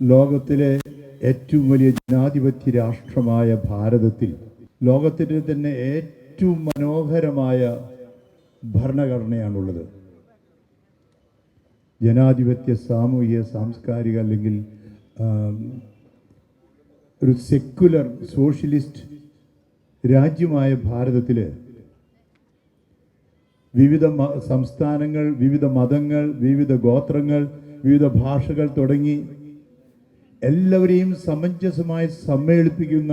ലോകത്തിലെ ഏറ്റവും വലിയ ജനാധിപത്യ രാഷ്ട്രമായ ഭാരതത്തിൽ ലോകത്തിന്റെ തന്നെ ഏറ്റവും മനോഹരമായ ഭരണഘടനയാണുള്ളത്. ജനാധിപത്യ സാമൂഹിക സാംസ്കാരിക അല്ലെങ്കിൽ ഒരു സെക്കുലർ സോഷ്യലിസ്റ്റ് രാജ്യമായ ഭാരതത്തിൽ വിവിധ സംസ്ഥാനങ്ങൾ വിവിധ മതങ്ങൾ വിവിധ ഗോത്രങ്ങൾ വിവിധ ഭാഷകൾ തുടങ്ങി എല്ലാവരെയും സമഞ്ജസമായി സമ്മേളിപ്പിക്കുന്ന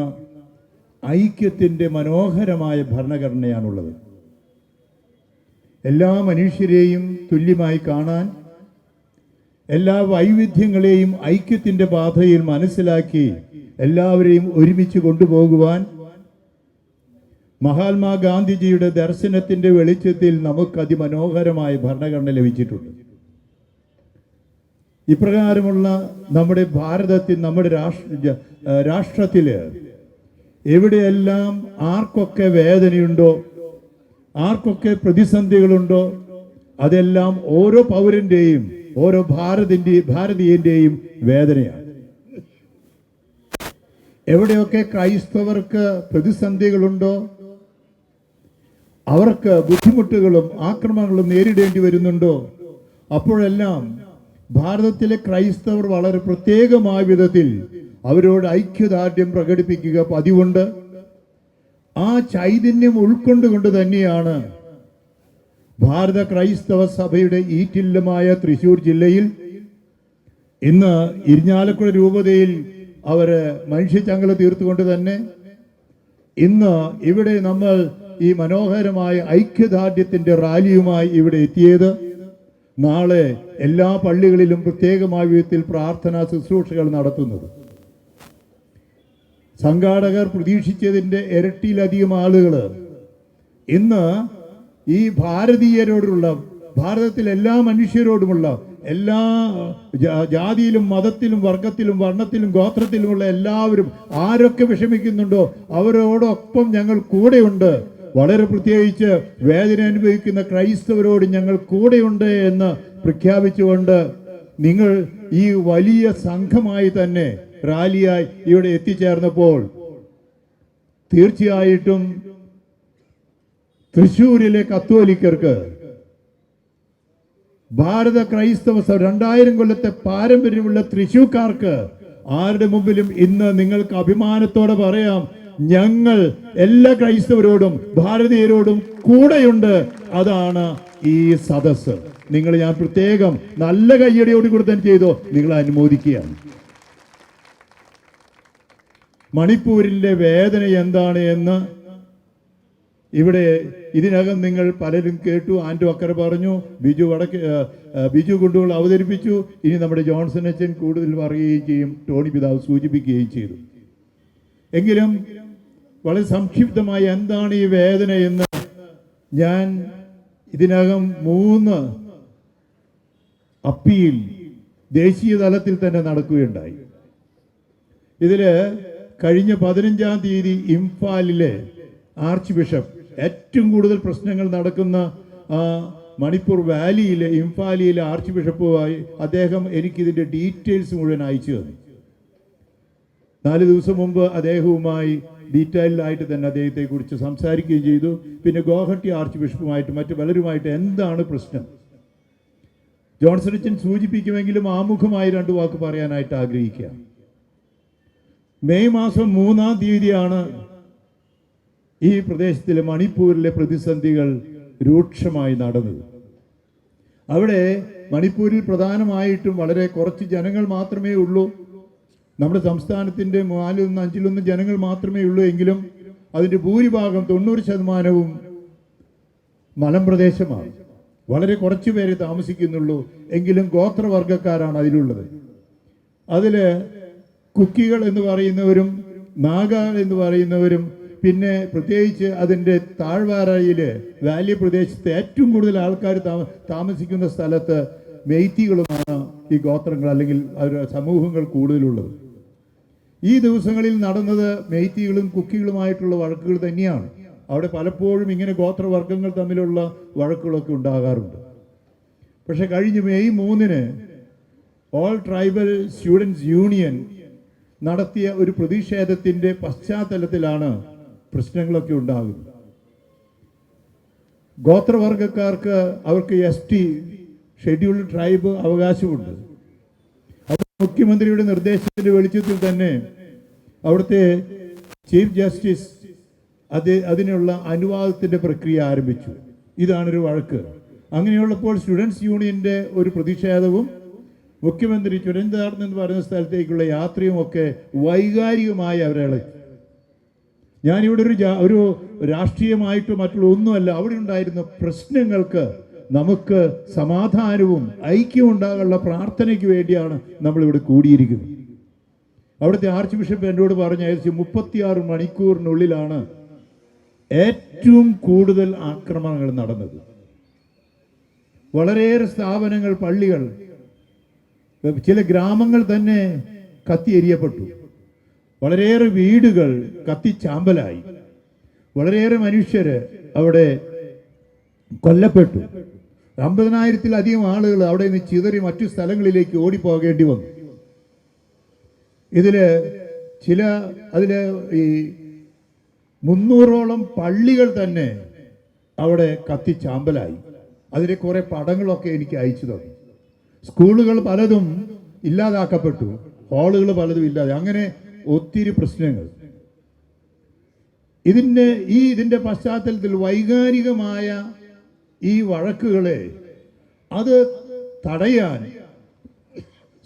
ഐക്യത്തിന്റെ മനോഹരമായ ഭരണഘടനയാണുള്ളത്. എല്ലാ മനുഷ്യരെയും തുല്യമായി കാണാൻ എല്ലാ വൈവിധ്യങ്ങളെയും ഐക്യത്തിന്റെ പാതയിൽ മനസ്സിലാക്കി എല്ലാവരെയും ഒരുമിച്ച് കൊണ്ടുപോകുവാൻ മഹാത്മാഗാന്ധിജിയുടെ ദർശനത്തിന്റെ വെളിച്ചത്തിൽ നമുക്ക് അതിമനോഹരമായ ഭരണഘടന ലഭിച്ചിട്ടുണ്ട്. ഇപ്രകാരമുള്ള നമ്മുടെ ഭാരതത്തിൽ നമ്മുടെ രാഷ്ട്ര രാഷ്ട്രത്തിൽ എവിടെയെല്ലാം ആർക്കൊക്കെ വേദനയുണ്ടോ ആർക്കൊക്കെ പ്രതിസന്ധികളുണ്ടോ അതെല്ലാം ഓരോ പൗരന്റെയും ഓരോ ഭാരതിന്റെ ഭാരതീയന്റെയും വേദനയാണ്. എവിടെയൊക്കെ ക്രൈസ്തവർക്ക് പ്രതിസന്ധികളുണ്ടോ അവർക്ക് ബുദ്ധിമുട്ടുകളും ആക്രമണങ്ങളും നേരിടേണ്ടി വരുന്നുണ്ടോ അപ്പോഴെല്ലാം ഭാരതത്തിലെ ക്രൈസ്തവർ വളരെ പ്രത്യേകമായ വിധത്തിൽ അവരോട് ഐക്യദാർഢ്യം പ്രകടിപ്പിക്കുക പതിവുണ്ട്. ആ ചൈതന്യം ഉൾക്കൊണ്ടുകൊണ്ട് തന്നെയാണ് ഭാരത ക്രൈസ്തവ സഭയുടെ ഈറ്റില്ലമായ തൃശൂർ ജില്ലയിൽ ഇന്ന് ഇരിഞ്ഞാലക്കുട രൂപതയിൽ അവർ മനുഷ്യച്ചങ്ങല തീർത്തുകൊണ്ട് തന്നെ ഇന്ന് ഇവിടെ നമ്മൾ ഈ മനോഹരമായ ഐക്യദാർഢ്യത്തിന്റെ റാലിയുമായി ഇവിടെ എത്തിയത്. നാളെ എല്ലാ പള്ളികളിലും പ്രത്യേകമായ വിധത്തിൽ പ്രാർത്ഥനാ ശുശ്രൂഷകൾ നടത്തുന്നത്. സംഘാടകർ പ്രതീക്ഷിച്ചതിന്റെ ഇരട്ടിയിലധികം ആളുകൾ ഇന്ന് ഈ ഭാരതീയരോടുള്ള ഭാരതത്തിലെ എല്ലാ മനുഷ്യരോടുമുള്ള എല്ലാ ജാതിയിലും മതത്തിലും വർഗത്തിലും വർണത്തിലും ഗോത്രത്തിലുമുള്ള എല്ലാവരും ആരൊക്കെ വിഷമിക്കുന്നുണ്ടോ അവരോടൊപ്പം ഞങ്ങൾ കൂടെയുണ്ട്. വളരെ പ്രത്യേകിച്ച് വേദന അനുഭവിക്കുന്ന ക്രൈസ്തവരോട് ഞങ്ങൾ കൂടെയുണ്ട് എന്ന് പ്രഖ്യാപിച്ചുകൊണ്ട് നിങ്ങൾ ഈ വലിയ സംഘമായി തന്നെ റാലിയായി ഇവിടെ എത്തിച്ചേർന്നപ്പോൾ തീർച്ചയായിട്ടും തൃശൂരിലെ കത്തോലിക്കർക്ക് ഭാരത ക്രൈസ്തവ സഭ രണ്ടായിരം കൊല്ലത്തെ പാരമ്പര്യമുള്ള തൃശൂക്കാർക്ക് ആരുടെ മുമ്പിലും ഇന്ന് നിങ്ങൾക്ക് അഭിമാനത്തോടെ പറയാം ഞങ്ങൾ എല്ലാ ക്രൈസ്തവരോടും ഭാരതീയരോടും കൂടെയുണ്ട്. അതാണ് ഈ സദസ് നിങ്ങൾ ഞാൻ പ്രത്യേകം നല്ല കയ്യടിയോട് കൂടി തന്നെ ചെയ്തോ. നിങ്ങൾ അനുമോദിക്കുകയാണ്. മണിപ്പൂരിന്റെ വേദന എന്താണ് എന്ന് ഇവിടെ ഇതിനകം നിങ്ങൾ പലരും കേട്ടു. ആൻഡു അക്കര പറഞ്ഞു ബിജു വടക്ക് ബിജു കുണ്ടുകൾ അവതരിപ്പിച്ചു. ഇനി നമ്മുടെ ജോൺസൺ അച്ഛൻ കൂടുതൽ പറയുകയും ചെയ്യും. ടോണി പിതാവ് സൂചിപ്പിക്കുകയും ചെയ്തു. എങ്കിലും വളരെ സംക്ഷിപ്തമായി എന്താണ് ഈ വേദന എന്ന് ഞാൻ ഇതിനകം മൂന്ന് അപ്പീൽ ദേശീയ തലത്തിൽ തന്നെ നടക്കുകയുണ്ടായി. ഇതിൽ കഴിഞ്ഞ പതിനഞ്ചാം തീയതി ഇംഫാലിലെ ആർച്ച് ബിഷപ്പ് ഏറ്റവും കൂടുതൽ പ്രശ്നങ്ങൾ നടക്കുന്ന മണിപ്പൂർ വാലിയിലെ ഇംഫാലിയിലെ ആർച്ച് ബിഷപ്പുമായി അദ്ദേഹം എനിക്കിതിന്റെ ഡീറ്റെയിൽസ് മുഴുവൻ അയച്ചു തന്നു. നാല് ദിവസം മുമ്പ് അദ്ദേഹവുമായി ഡീറ്റെയിൽഡ് ആയിട്ട് തന്നെ അദ്ദേഹത്തെക്കുറിച്ച് സംസാരിക്കുകയും ചെയ്തു. പിന്നെ ഗോഹട്ടി ആർച്ച് ബിഷപ്പുമായിട്ട് മറ്റു പലരുമായിട്ട് എന്താണ് പ്രശ്നം? ജോൺസൺ അച്ഛൻ സൂചിപ്പിക്കുമെങ്കിലും ആമുഖമായി രണ്ട് വാക്ക് പറയാനായിട്ട് ആഗ്രഹിക്കുക. മെയ് മാസം മൂന്നാം തീയതിയാണ് ഈ പ്രദേശത്തിലെ മണിപ്പൂരിലെ പ്രതിസന്ധികൾ രൂക്ഷമായി നടന്നത്. അവിടെ മണിപ്പൂരിൽ പ്രധാനമായിട്ടും വളരെ കുറച്ച് ജനങ്ങൾ മാത്രമേ ഉള്ളൂ. നമ്മുടെ സംസ്ഥാനത്തിന്റെ നാലിലൊന്ന് അഞ്ചിലൊന്നും ജനങ്ങൾ മാത്രമേ ഉള്ളൂ എങ്കിലും അതിന്റെ ഭൂരിഭാഗം തൊണ്ണൂറ് ശതമാനവും മലമ്പ്രദേശമാണ് വളരെ കുറച്ച് പേരെ താമസിക്കുന്നുള്ളൂ. എങ്കിലും ഗോത്രവർഗക്കാരാണ് അതിലുള്ളത്. അതിൽ കുക്കികൾ എന്ന് പറയുന്നവരും നാഗ എന്ന് പറയുന്നവരും പിന്നെ പ്രത്യേകിച്ച് അതിന്റെ താഴ്വാരയിൽ വാലി പ്രദേശത്ത് ഏറ്റവും കൂടുതൽ ആൾക്കാർ താമസിക്കുന്ന സ്ഥലത്ത് മെയ്ത്തികളുമാണ് ഈ ഗോത്രങ്ങൾ അല്ലെങ്കിൽ അവരുടെ സമൂഹങ്ങൾ കൂടുതലുള്ളത്. ഈ ദിവസങ്ങളിൽ നടന്നത് മെയ്ത്തികളും കുക്കികളുമായിട്ടുള്ള വഴക്കുകൾ തന്നെയാണ്. അവിടെ പലപ്പോഴും ഇങ്ങനെ ഗോത്രവർഗങ്ങൾ തമ്മിലുള്ള വഴക്കുകളൊക്കെ ഉണ്ടാകാറുണ്ട്. പക്ഷേ കഴിഞ്ഞ മെയ് മൂന്നിന് ഓൾ ട്രൈബൽ സ്റ്റുഡൻസ് യൂണിയൻ നടത്തിയ ഒരു പ്രതിഷേധത്തിന്റെ പശ്ചാത്തലത്തിലാണ് പ്രശ്നങ്ങളൊക്കെ ഉണ്ടാകുന്നത്. ഗോത്രവർഗക്കാർക്ക് അവർക്ക് എസ് ടി ഷെഡ്യൂൾഡ് ട്രൈബ് അവകാശമുണ്ട്. മുഖ്യമന്ത്രിയുടെ നിർദ്ദേശത്തിന്റെ വെളിച്ചത്തിൽ തന്നെ അവിടുത്തെ ചീഫ് ജസ്റ്റിസ് അത് അതിനുള്ള അനുവാദത്തിന്റെ പ്രക്രിയ ആരംഭിച്ചു. ഇതാണൊരു വഴക്ക്. അങ്ങനെയുള്ളപ്പോൾ സ്റ്റുഡൻസ് യൂണിയന്റെ ഒരു പ്രതിഷേധവും മുഖ്യമന്ത്രി ചുരന്താർന്ന് എന്ന് പറയുന്ന സ്ഥലത്തേക്കുള്ള യാത്രയും ഒക്കെ വൈകാരികമായി അവരെ ഞാനിവിടെ ഒരു ഒരു രാഷ്ട്രീയമായിട്ട് മറ്റുള്ള ഒന്നുമല്ല അവിടെ ഉണ്ടായിരുന്ന പ്രശ്നങ്ങൾക്ക് നമുക്ക് സമാധാനവും ഐക്യവും ഉണ്ടാകാനുള്ള പ്രാർത്ഥനയ്ക്ക് വേണ്ടിയാണ് നമ്മളിവിടെ കൂടിയിരിക്കുന്നത്. അവിടുത്തെ ആർച്ച് ബിഷപ്പ് എന്നോട് പറഞ്ഞ ഏകദേശം മുപ്പത്തിയാറ് മണിക്കൂറിനുള്ളിലാണ് ഏറ്റവും കൂടുതൽ ആക്രമണങ്ങൾ നടന്നത്. വളരെയേറെ സ്ഥാപനങ്ങൾ പള്ളികൾ ചില ഗ്രാമങ്ങൾ തന്നെ കത്തിയെരിയപ്പെട്ടു വളരെയേറെ വീടുകൾ കത്തിച്ചാമ്പലായി. വളരെയേറെ മനുഷ്യര് അവിടെ കൊല്ലപ്പെട്ടു. അമ്പതിനായിരത്തിലധികം ആളുകൾ അവിടെ നിന്ന് ചിതറി മറ്റു സ്ഥലങ്ങളിലേക്ക് ഓടിപ്പോകേണ്ടി വന്നു. ഇതിൽ ചില അതിൽ ഈ മുന്നൂറോളം പള്ളികൾ തന്നെ അവിടെ കത്തിച്ചാമ്പലായി. അതിലെ കുറെ പടങ്ങളൊക്കെ എനിക്ക് അയച്ചു തന്നു. സ്കൂളുകൾ പലതും ഇല്ലാതാക്കപ്പെട്ടു. ഹാളുകൾ പലതും ഇല്ലാതെ. അങ്ങനെ ഒത്തിരി പ്രശ്നങ്ങൾ. ഇതിന്റെ ഈ ഇതിന്റെ പശ്ചാത്തലത്തിൽ വൈകാരികമായ ഈ വഴക്കുകളെ അത് തടയാൻ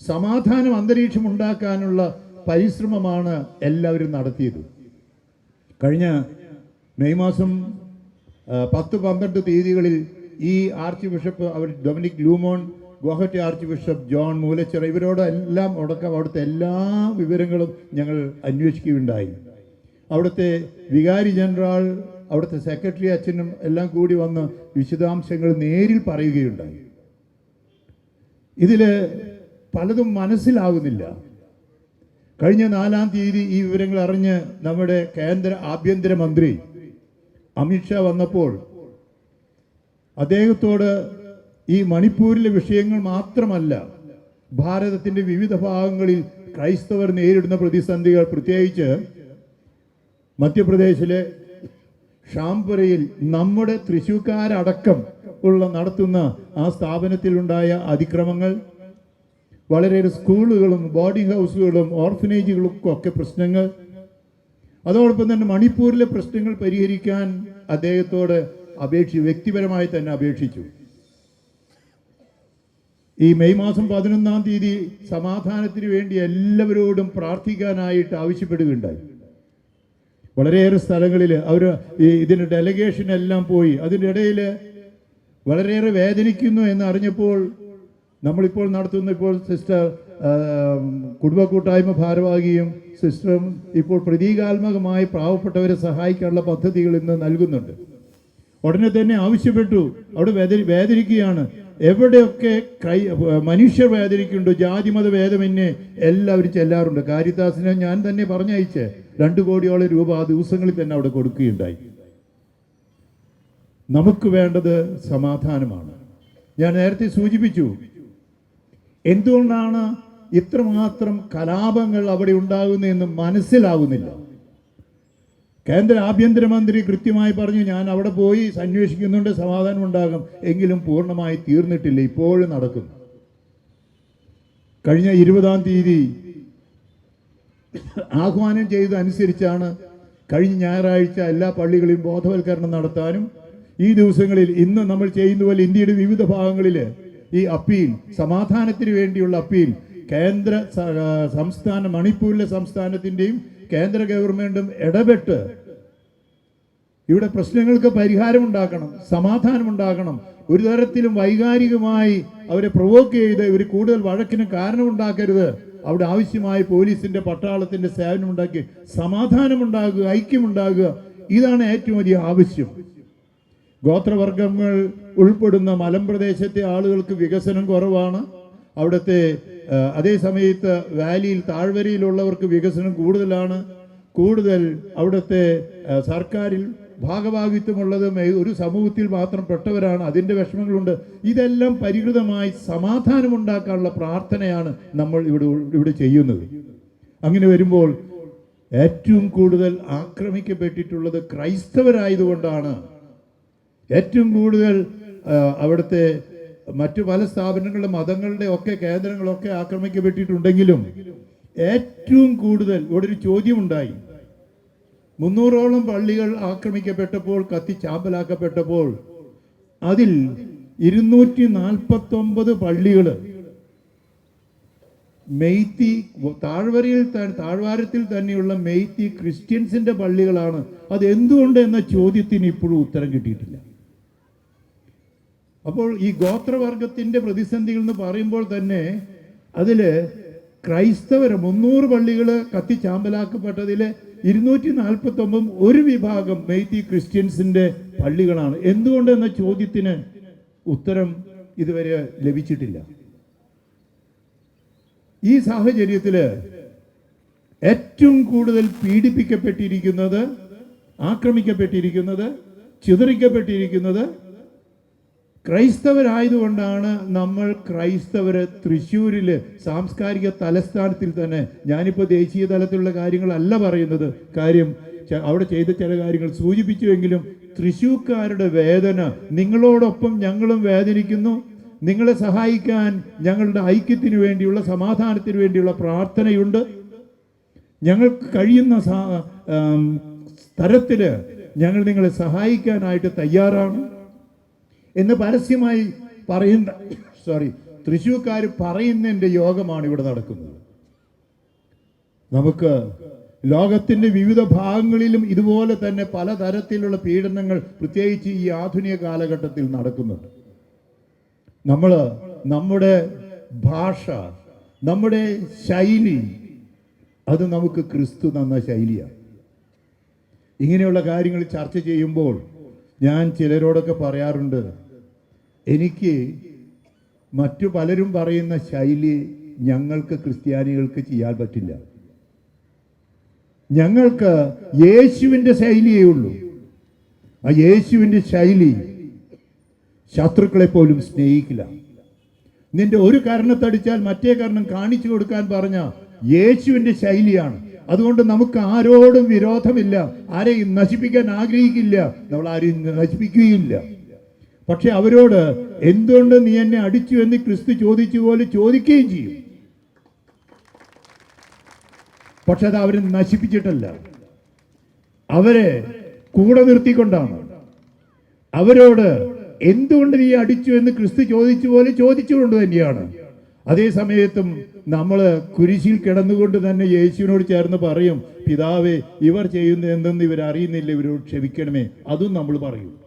സമാധാനം അന്തരീക്ഷം ഉണ്ടാക്കാനുള്ള പരിശ്രമമാണ് എല്ലാവരും നടത്തിയത്. കഴിഞ്ഞ മെയ് മാസം പത്ത് പന്ത്രണ്ട് തീയതികളിൽ ഈ ആർച്ച് ബിഷപ്പ് അവർ Dominic Lumon Guwahati archbishop John Moolachira ഇവരോട് എല്ലാം ഉടക്കം അവിടുത്തെ എല്ലാ വിവരങ്ങളും ഞങ്ങൾ അന്വേഷിക്കുകയുണ്ടായി. അവിടുത്തെ വികാരി ജനറൽ അവിടുത്തെ സെക്രട്ടറി അച്ഛനും എല്ലാം കൂടി വന്ന് വിശദാംശങ്ങൾ നേരിൽ പറയുകയുണ്ടായി. ഇതിൽ പലതും മനസ്സിലാകുന്നില്ല കഴിഞ്ഞ നാലാം തീയതി ഈ വിവരങ്ങൾ അറിഞ്ഞ് നമ്മുടെ കേന്ദ്ര ആഭ്യന്തരമന്ത്രി അമിത്ഷാ വന്നപ്പോൾ അദ്ദേഹത്തോട് ഈ മണിപ്പൂരിലെ വിഷയങ്ങൾ മാത്രമല്ല ഭാരതത്തിന്റെ വിവിധ ഭാഗങ്ങളിൽ ക്രൈസ്തവർ നേരിടുന്ന പ്രതിസന്ധികൾ പ്രത്യേകിച്ച് മധ്യപ്രദേശിലെ ഷാംപുരയിൽ നമ്മുടെ തൃശൂക്കാരടക്കം ഉള്ള നടത്തുന്ന ആ സ്ഥാപനത്തിലുണ്ടായ അതിക്രമങ്ങൾ വളരെയേറെ സ്കൂളുകളും ബോർഡിംഗ് ഹൗസുകളും ഓർഫനേജുകളും ഒക്കെ പ്രശ്നങ്ങൾ അതോടൊപ്പം തന്നെ മണിപ്പൂരിലെ പ്രശ്നങ്ങൾ പരിഹരിക്കാൻ അദ്ദേഹത്തോട് അപേക്ഷി വ്യക്തിപരമായി തന്നെ അപേക്ഷിച്ചു. ഈ മെയ് മാസം പതിനൊന്നാം തീയതി സമാധാനത്തിന് വേണ്ടി എല്ലാവരോടും പ്രാർത്ഥിക്കാനായിട്ട് ആവശ്യപ്പെടുകയുണ്ടായി. വളരെയേറെ സ്ഥലങ്ങളിൽ അവർ ഈ ഇതിന്റെ ഡെലഗേഷൻ എല്ലാം പോയി. അതിന്റെ ഇടയിൽ വളരെയേറെ വേദനിക്കുന്നു എന്ന് അറിഞ്ഞപ്പോൾ നമ്മളിപ്പോൾ നടത്തുന്ന ഇപ്പോൾ സിസ്റ്റർ കുടുംബ കൂട്ടായ്മ ഭാരവാഹിയും സിസ്റ്ററും ഇപ്പോൾ പ്രതീകാത്മകമായി പാവപ്പെട്ടവരെ സഹായിക്കാനുള്ള പദ്ധതികൾ ഇന്ന് നൽകുന്നുണ്ട്. ഉടനെ തന്നെ ആവശ്യപ്പെട്ടു. അവിടെ വേദന വേദനിക്കുകയാണ്. എവിടെയൊക്കെ ക്രൈ മനുഷ്യർ വേദനിക്കുന്നുണ്ടോ ജാതിമത ഭേദമന്യേ എല്ലാവരും ചെല്ലാറുണ്ട്. കാരിദാസിനെ ഞാൻ തന്നെ പറഞ്ഞയച്ച് രണ്ടു കോടിയോളം രൂപ ആ ദിവസങ്ങളിൽ തന്നെ അവിടെ കൊടുക്കുകയുണ്ടായി. നമുക്ക് വേണ്ടത് സമാധാനമാണ്. ഞാൻ നേരത്തെ സൂചിപ്പിച്ചു എന്തുകൊണ്ടാണ് ഇത്രമാത്രം കലാപങ്ങൾ അവിടെ ഉണ്ടാകുന്നതെന്ന് മനസ്സിലാകുന്നില്ല കേന്ദ്ര ആഭ്യന്തരമന്ത്രി കൃത്യമായി പറഞ്ഞു ഞാൻ അവിടെ പോയി അന്വേഷിക്കുന്നുണ്ട് സമാധാനം ഉണ്ടാകും. എങ്കിലും പൂർണമായി തീർന്നിട്ടില്ല. ഇപ്പോഴും നടക്കുന്നു. കഴിഞ്ഞ ഇരുപതാം തീയതി ആഹ്വാനം ചെയ്തതനുസരിച്ചാണ് കഴിഞ്ഞ ഞായറാഴ്ച എല്ലാ പള്ളികളിലും ബോധവൽക്കരണം നടത്താനും ഈ ദിവസങ്ങളിൽ ഇന്ന് നമ്മൾ ചെയ്യുന്ന പോലെ ഇന്ത്യയുടെ വിവിധ ഭാഗങ്ങളിൽ ഈ അപ്പീൽ സമാധാനത്തിന് വേണ്ടിയുള്ള അപ്പീൽ കേന്ദ്ര സംസ്ഥാന മണിപ്പൂരിലെ സംസ്ഥാനത്തിന്റെയും കേന്ദ്ര ഗവൺമെന്റും ഇടപെട്ട് ഇവിടെ പ്രശ്നങ്ങൾക്ക് പരിഹാരം ഉണ്ടാക്കണം സമാധാനം ഉണ്ടാക്കണം ഒരു തരത്തിലും വൈകാരികമായി അവരെ പ്രൊവോക്ക് ചെയ്ത് ഇവർ കൂടുതൽ വഴക്കിന് കാരണമുണ്ടാക്കരുത്. അവിടെ ആവശ്യമായ പോലീസിന്റെ പട്ടാളത്തിന്റെ സേവനം ഉണ്ടാക്കി സമാധാനമുണ്ടാകുക ഐക്യമുണ്ടാകുക. ഇതാണ് ഏറ്റവും വലിയ ആവശ്യം. ഗോത്രവർഗങ്ങൾ ഉൾപ്പെടുന്ന മലമ്പ്രദേശത്തെ ആളുകൾക്ക് വികസനം കുറവാണ്. അവിടുത്തെ അതേ സമയത്ത് വാലിയിൽ താഴ്വരയിലുള്ളവർക്ക് വികസനം കൂടുതലാണ്. കൂടുതൽ അവിടുത്തെ സർക്കാരിൽ ഭാഗഭാഗിത്വമുള്ളതും ഒരു സമൂഹത്തിൽ മാത്രം പെട്ടവരാണ്. അതിന്റെ വിഷമങ്ങളുണ്ട്. ഇതെല്ലാം പരിഹൃതമായി സമാധാനമുണ്ടാക്കാനുള്ള പ്രാർത്ഥനയാണ് നമ്മൾ ഇവിടെ ഇവിടെ ചെയ്യുന്നത്. അങ്ങനെ വരുമ്പോൾ ഏറ്റവും കൂടുതൽ ആക്രമിക്കപ്പെട്ടിട്ടുള്ളത് ക്രൈസ്തവരായതുകൊണ്ടാണ്. ഏറ്റവും കൂടുതൽ അവിടുത്തെ മറ്റു പല സ്ഥാപനങ്ങളുടെ മതങ്ങളുടെ ഒക്കെ കേന്ദ്രങ്ങളൊക്കെ ആക്രമിക്കപ്പെട്ടിട്ടുണ്ടെങ്കിലും ഏറ്റവും കൂടുതൽ ഇവിടെ ഒരു ചോദ്യമുണ്ടായി. മുന്നൂറോളം പള്ളികൾ ആക്രമിക്കപ്പെട്ടപ്പോൾ കത്തി ചാമ്പലാക്കപ്പെട്ടപ്പോൾ അതിൽ ഇരുന്നൂറ്റി നാൽപ്പത്തൊമ്പത് പള്ളികൾ മെയ്ത്തി താഴ്വരയിൽ താഴ്വാരത്തിൽ തന്നെയുള്ള മെയ്ത്തി ക്രിസ്ത്യൻസിന്റെ പള്ളികളാണ്. അത് എന്തുകൊണ്ട് എന്ന ചോദ്യത്തിന് ഇപ്പോഴും ഉത്തരം കിട്ടിയിട്ടില്ല. അപ്പോൾ ഈ ഗോത്രവർഗത്തിന്റെ പ്രതിസന്ധികൾ എന്ന് പറയുമ്പോൾ തന്നെ അതിൽ ക്രൈസ്തവർ മുന്നൂറ് പള്ളികൾ കത്തിച്ചാമ്പലാക്കപ്പെട്ടതിൽ ഇരുന്നൂറ്റി നാൽപ്പത്തി ഒമ്പതും ഒരു വിഭാഗം മെയ്ത്തി ക്രിസ്ത്യൻസിന്റെ പള്ളികളാണ്. എന്തുകൊണ്ട് എന്ന ചോദ്യത്തിന് ഉത്തരം ഇതുവരെ ലഭിച്ചിട്ടില്ല. ഈ സാഹചര്യത്തിൽ ഏറ്റവും കൂടുതൽ പീഡിപ്പിക്കപ്പെട്ടിരിക്കുന്നത് ആക്രമിക്കപ്പെട്ടിരിക്കുന്നത് ചിതറിക്കപ്പെട്ടിരിക്കുന്നത് ക്രൈസ്തവരായതുകൊണ്ടാണ് നമ്മൾ ക്രൈസ്തവര് തൃശ്ശൂരിൽ സാംസ്കാരിക തലസ്ഥാനത്തിൽ തന്നെ ഞാനിപ്പോൾ ദേശീയ തലത്തിലുള്ള കാര്യങ്ങളല്ല പറയുന്നത്. കാര്യം അവിടെ ചെയ്ത ചില കാര്യങ്ങൾ സൂചിപ്പിച്ചുവെങ്കിലും തൃശ്ശൂക്കാരുടെ വേദന നിങ്ങളോടൊപ്പം ഞങ്ങളും വേദനിക്കുന്നു. നിങ്ങളെ സഹായിക്കാൻ ഞങ്ങളുടെ ഐക്യത്തിന് വേണ്ടിയുള്ള സമാധാനത്തിന് വേണ്ടിയുള്ള പ്രാർത്ഥനയുണ്ട്. ഞങ്ങൾക്ക് കഴിയുന്ന തരത്തിൽ ഞങ്ങൾ നിങ്ങളെ സഹായിക്കാനായിട്ട് തയ്യാറാണ്. എന്ന് പരസ്യമായി പറയുന്ന സോറി തൃശ്ശൂർക്കാർ പറയുന്നതിന്റെ യോഗമാണ് ഇവിടെ നടക്കുന്നത്. നമുക്ക് ലോകത്തിന്റെ വിവിധ ഭാഗങ്ങളിലും ഇതുപോലെ തന്നെ പലതരത്തിലുള്ള പീഡനങ്ങൾ പ്രത്യേകിച്ച് ഈ ആധുനിക കാലഘട്ടത്തിൽ നടക്കുന്നുണ്ട്. നമ്മൾ നമ്മുടെ ഭാഷ നമ്മുടെ ശൈലി അത് നമുക്ക് ക്രിസ്തു തന്ന ശൈലിയാണ്. ഇങ്ങനെയുള്ള കാര്യങ്ങൾ ചർച്ച ചെയ്യുമ്പോൾ ഞാൻ ചിലരോടൊക്കെ പറയാറുണ്ട് എനിക്ക് മറ്റു പലരും പറയുന്ന ശൈലി ഞങ്ങൾക്ക് ക്രിസ്ത്യാനികൾക്ക് ചെയ്യാൻ പറ്റില്ല. ഞങ്ങൾക്ക് യേശുവിന്റെ ശൈലിയേ ഉള്ളൂ. ആ യേശുവിന്റെ ശൈലി ശത്രുക്കളെ പോലും സ്നേഹിക്കില്ല. നിന്റെ ഒരു കാരണത്തടിച്ചാൽ മറ്റേ കാരണം കാണിച്ചു കൊടുക്കാൻ പറഞ്ഞ യേശുവിന്റെ ശൈലിയാണ്. അതുകൊണ്ട് നമുക്ക് ആരോടും വിരോധമില്ല. ആരെയും നശിപ്പിക്കാൻ ആഗ്രഹിക്കില്ല. നമ്മൾ ആരെയും നശിപ്പിക്കുകയില്ല. പക്ഷെ അവരോട് എന്തുകൊണ്ട് നീ എന്നെ അടിച്ചു എന്ന് ക്രിസ്തു ചോദിച്ചു പോലെ ചോദിക്കുകയും ചെയ്യും? പക്ഷെ അത് അവരെ നശിപ്പിച്ചിട്ടല്ല. അവരെ കൂടെ നിർത്തിക്കൊണ്ടാണ്. അവരോട് എന്തുകൊണ്ട് നീ അടിച്ചു എന്ന് ക്രിസ്തു ചോദിച്ചു പോലെ ചോദിച്ചുകൊണ്ട് തന്നെയാണ്. അതേ സമയത്തും നമ്മൾ കുരിശിൽ കിടന്നുകൊണ്ട് തന്നെ യേശുവിനോട് ചേർന്ന് പറയും പിതാവേ ഇവർ ചെയ്യുന്ന എന്തെന്ന് ഇവർ അറിയുന്നില്ല ഇവരോട് ക്ഷമിക്കണമേ. അതും നമ്മൾ പറയും.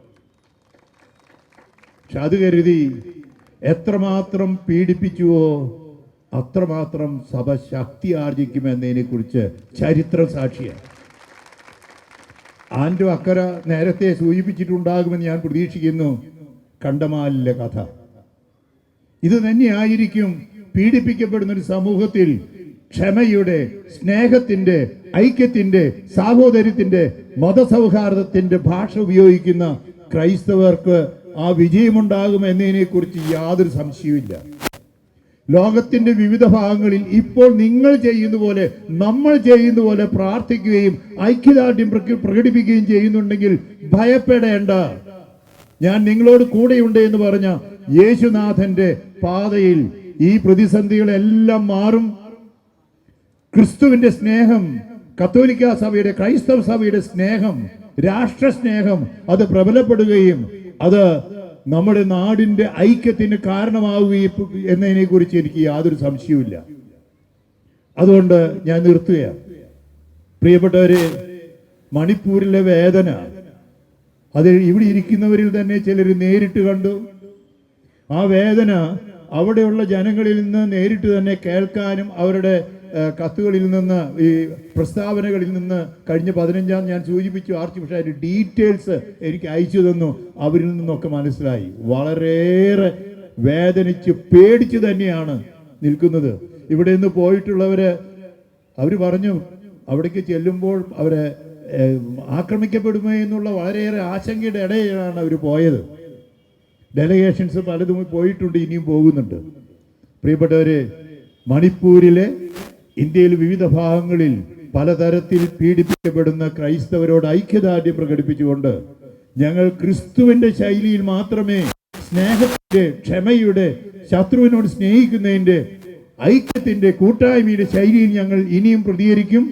പക്ഷെ അത് കരുതി എത്രമാത്രം പീഡിപ്പിച്ചുവോ അത്രമാത്രം സഭ ശക്തി ആർജിക്കുമെന്നതിനെ കുറിച്ച് ചരിത്രം സാക്ഷിയാണ്. ആൻഡു അക്കര നേരത്തെ സൂചിപ്പിച്ചിട്ടുണ്ടാകുമെന്ന് ഞാൻ പ്രതീക്ഷിക്കുന്നു. കണ്ടമാലിലെ കഥ. ഇത് തന്നെയായിരിക്കും പീഡിപ്പിക്കപ്പെടുന്ന ഒരു സമൂഹത്തിൽ ക്ഷമയുടെ സ്നേഹത്തിന്റെ ഐക്യത്തിന്റെ സാഹോദര്യത്തിന്റെ മതസൗഹാർദ്ദത്തിന്റെ ഭാഷ ഉപയോഗിക്കുന്ന ക്രൈസ്തവർക്ക് ആ വിജയമുണ്ടാകും എന്നതിനെക്കുറിച്ച് യാതൊരു സംശയവുമില്ല. ലോകത്തിന്റെ വിവിധ ഭാഗങ്ങളിൽ ഇപ്പോൾ നിങ്ങൾ ചെയ്യുന്ന പോലെ നമ്മൾ ചെയ്യുന്ന പോലെ പ്രാർത്ഥിക്കുകയും ഐക്യദാർഢ്യം പ്രക- പ്രകടിപ്പിക്കുകയും ചെയ്യുന്നുണ്ടെങ്കിൽ ഭയപ്പെടേണ്ട. ഞാൻ നിങ്ങളോട് കൂടെയുണ്ട് എന്ന് പറഞ്ഞ യേശുനാഥന്റെ പാതയിൽ ഈ പ്രതിസന്ധികളെല്ലാം മാറും. ക്രിസ്തുവിന്റെ സ്നേഹം കത്തോലിക്ക സഭയുടെ ക്രൈസ്തവ സഭയുടെ സ്നേഹം രാഷ്ട്ര സ്നേഹം അത് പ്രബലപ്പെടുകയും അത് നമ്മുടെ നാടിന്റെ ഐക്യത്തിന് കാരണമാവുകയും എന്നതിനെ കുറിച്ച് എനിക്ക് യാതൊരു സംശയവുമില്ല. അതുകൊണ്ട് ഞാൻ നിർത്തുകയാണ്. പ്രിയപ്പെട്ടവരെ മണിപ്പൂരിലെ വേദന അത് ഇവിടെ ഇരിക്കുന്നവരിൽ തന്നെ ചിലർ നേരിട്ട് കണ്ടു. ആ വേദന അവിടെയുള്ള ജനങ്ങളിൽ നിന്ന് നേരിട്ട് തന്നെ കേൾക്കാനും അവരുടെ കത്തുകളിൽ നിന്ന് ഈ പ്രസ്താവനകളിൽ നിന്ന് കഴിഞ്ഞ പതിനഞ്ചാം ഞാൻ സൂചിപ്പിച്ചു ആർച്ച് പക്ഷേ അതിന്റെ ഡീറ്റെയിൽസ് എനിക്ക് അയച്ചു തന്നു. അവരിൽ നിന്നൊക്കെ മനസ്സിലായി. വളരെയേറെ വേദനിച്ച് പേടിച്ച് തന്നെയാണ് നിൽക്കുന്നത്. ഇവിടെ നിന്ന് പോയിട്ടുള്ളവർ അവർ പറഞ്ഞു അവിടേക്ക് ചെല്ലുമ്പോൾ അവരെ ആക്രമിക്കപ്പെടുമോ എന്നുള്ള വളരെയേറെ ആശങ്കയുടെ ഇടയിലാണ് അവർ പോയത്. ഡെലിഗേഷൻസ് പലതും പോയിട്ടുണ്ട് ഇനിയും പോകുന്നുണ്ട്. പ്രിയപ്പെട്ടവർ മണിപ്പൂരിലെ ഇന്ത്യയിൽ വിവിധ ഭാഗങ്ങളിൽ പലതരത്തിൽ പീഡിപ്പിക്കപ്പെടുന്ന ക്രൈസ്തവരോട് ഐക്യദാർഢ്യം പ്രകടിപ്പിച്ചുകൊണ്ട് ഞങ്ങൾ ക്രിസ്തുവിന്റെ ശൈലിയിൽ മാത്രമേ സ്നേഹത്തിന്റെ ക്ഷമയുടെ ശത്രുവിനോട് സ്നേഹിക്കുന്നതിന്റെ ഐക്യത്തിന്റെ കൂട്ടായ്മയുടെ ശൈലിയിൽ ഞങ്ങൾ ഇനിയും പ്രതികരിക്കും.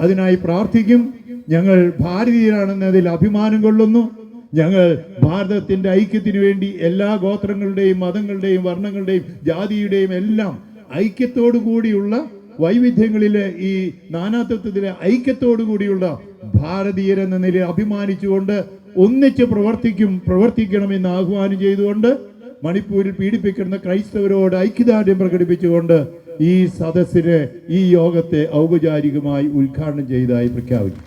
അതിനായി പ്രാർത്ഥിക്കും. ഞങ്ങൾ ഭാരതീയരാണെന്നതിൽ അഭിമാനം കൊള്ളുന്നു. ഞങ്ങൾ ഭാരതത്തിന്റെ ഐക്യത്തിനു വേണ്ടി എല്ലാ ഗോത്രങ്ങളുടെയും മതങ്ങളുടെയും വർണങ്ങളുടെയും ജാതിയുടെയും എല്ലാം ഐക്യത്തോടു കൂടിയുള്ള വൈവിധ്യങ്ങളിലെ ഈ നാനാത്വത്തിലെ ഐക്യത്തോടു കൂടിയുള്ള ഭാരതീയരെന്ന നിലയിൽ അഭിമാനിച്ചുകൊണ്ട് ഒന്നിച്ച് പ്രവർത്തിക്കും പ്രവർത്തിക്കണമെന്ന് ആഹ്വാനം ചെയ്തുകൊണ്ട് മണിപ്പൂരിൽ പീഡിപ്പിക്കുന്ന ക്രൈസ്തവരോട് ഐക്യദാർഢ്യം പ്രകടിപ്പിച്ചുകൊണ്ട് ഈ സദസ്സിനെ ഈ യോഗത്തെ ഔപചാരികമായി ഉദ്ഘാടനം ചെയ്തതായി പ്രഖ്യാപിക്കും